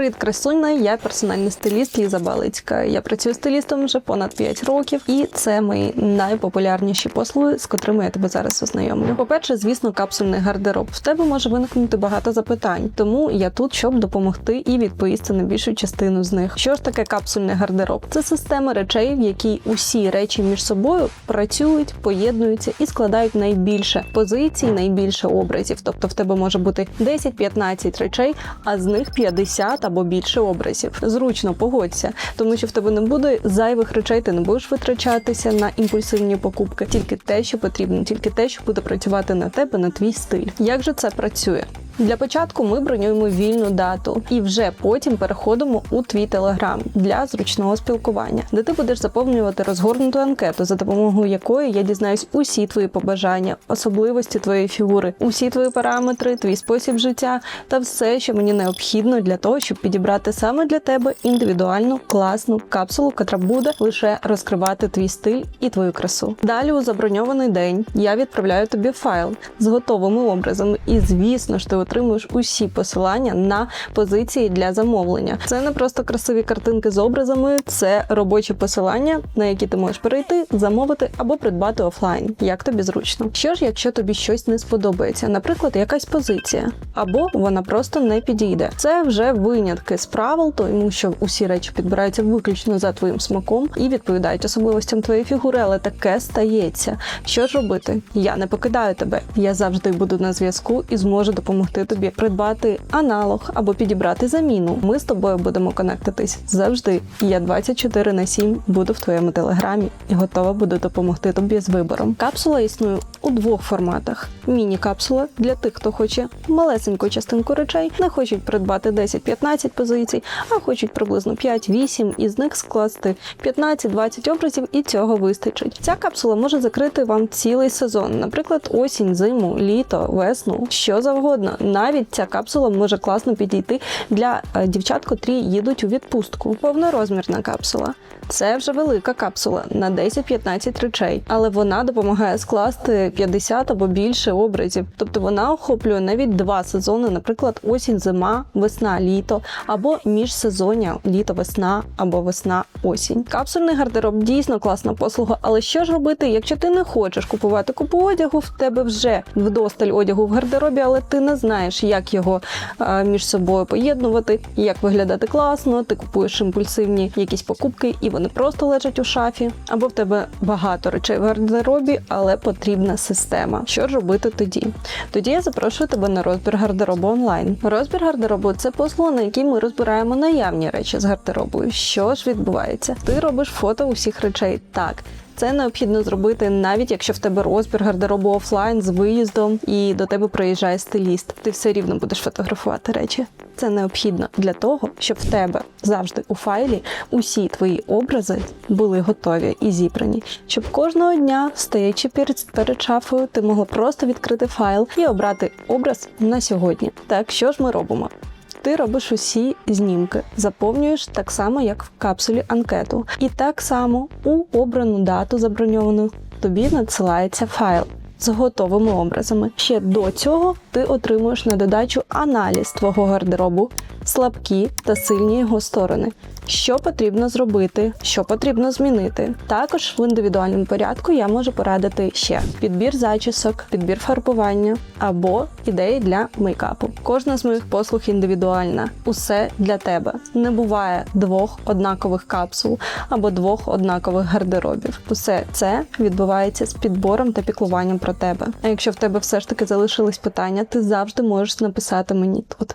Привіт, красуня! Я персональний стиліст Ліза Балицька. Я працюю стилістом вже понад 5 років, і це мої найпопулярніші послуги, з котрими я тебе зараз ознайомлю. По-перше, звісно, капсульний гардероб. В тебе може виникнути багато запитань, тому я тут, щоб допомогти і відповісти на більшу частину з них. Що ж таке капсульний гардероб? Це система речей, в якій усі речі між собою працюють, поєднуються і складають найбільше позицій, найбільше образів. Тобто в тебе може бути 10-15 речей, а з них 50 або більше образів. Зручно погодься, тому що в тебе не буде зайвих речей, ти не будеш витрачатися на імпульсивні покупки, тільки те, що потрібно, тільки те, що буде працювати на тебе, на твій стиль. Як же це працює? Для початку ми бронюємо вільну дату і вже потім переходимо у твій телеграм для зручного спілкування, де ти будеш заповнювати розгорнуту анкету, за допомогою якої я дізнаюсь усі твої побажання, особливості твоєї фігури, усі твої параметри, твій спосіб життя та все, що мені необхідно для того, щоб підібрати саме для тебе індивідуальну класну капсулу, яка буде лише розкривати твій стиль і твою красу. Далі у заброньований день я відправляю тобі файл з готовими образами, і звісно ж ти отримуєш усі посилання на позиції для замовлення. Це не просто красиві картинки з образами, це робочі посилання, на які ти можеш перейти, замовити або придбати офлайн, як тобі зручно. Що ж, якщо тобі щось не сподобається, наприклад, якась позиція, або вона просто не підійде. Це вже винятки з правил, тому що усі речі підбираються виключно за твоїм смаком і відповідають особливостям твоєї фігури, але таке стається. Що ж робити? Я не покидаю тебе. Я завжди буду на зв'язку і зможу допомогти тобі придбати аналог або підібрати заміну. Ми з тобою будемо конектитись завжди. Я 24 на 7 буду в твоєму телеграмі і готова буду допомогти тобі з вибором. Капсула існує у двох форматах: міні-капсула для тих, хто хоче малесеньку частинку речей, не хочуть придбати 10-15 позицій, а хочуть приблизно 5-8 із них скласти 15-20 образів, і цього вистачить. Ця капсула може закрити вам цілий сезон, наприклад, осінь, зиму, літо, весну, що завгодно. Навіть ця капсула може класно підійти для е, дівчат, котрі їдуть у відпустку. Повнорозмірна капсула. Це вже велика капсула на 10-15 речей, але вона допомагає скласти 50 або більше образів. Тобто вона охоплює навіть два сезони, наприклад, осінь, зима, весна, літо або міжсезоння літо-весна або весна-осінь. Капсульний гардероб дійсно класна послуга, але що ж робити, якщо ти не хочеш купувати купу одягу, в тебе вже вдосталь одягу в гардеробі, але ти не знаєш, як його а, між собою поєднувати, як виглядати класно. Ти купуєш імпульсивні якісь покупки, і вони просто лежать у шафі, або в тебе багато речей в гардеробі, але потрібна система. Що робити тоді? Тоді я запрошую тебе на розбір гардеробу онлайн. Розбір гардеробу це послуга, на якій ми розбираємо наявні речі з гардеробу. Що ж відбувається? Ти робиш фото усіх речей так. Це необхідно зробити навіть якщо в тебе розбір гардеробу офлайн з виїздом і до тебе приїжджає стиліст. Ти все рівно будеш фотографувати речі. Це необхідно для того, щоб в тебе завжди у файлі усі твої образи були готові і зібрані. Щоб кожного дня, стоячи перед, шафою, ти могла просто відкрити файл і обрати образ на сьогодні. Так що ж ми робимо? Ти робиш усі знімки, заповнюєш так само, як в капсулі анкету. І так само у обрану дату заброньовану тобі надсилається файл з готовими образами. Ще до цього ти отримуєш на додачу аналіз твого гардеробу, слабкі та сильні його сторони. Що потрібно зробити, що потрібно змінити. Також в індивідуальному порядку я можу порадити ще підбір зачісок, підбір фарбування або ідеї для мейкапу. Кожна з моїх послуг індивідуальна. Усе для тебе. Не буває двох однакових капсул або двох однакових гардеробів. Усе це відбувається з підбором та піклуванням про тебе. А якщо в тебе все ж таки залишились питання, ти завжди можеш написати мені тут.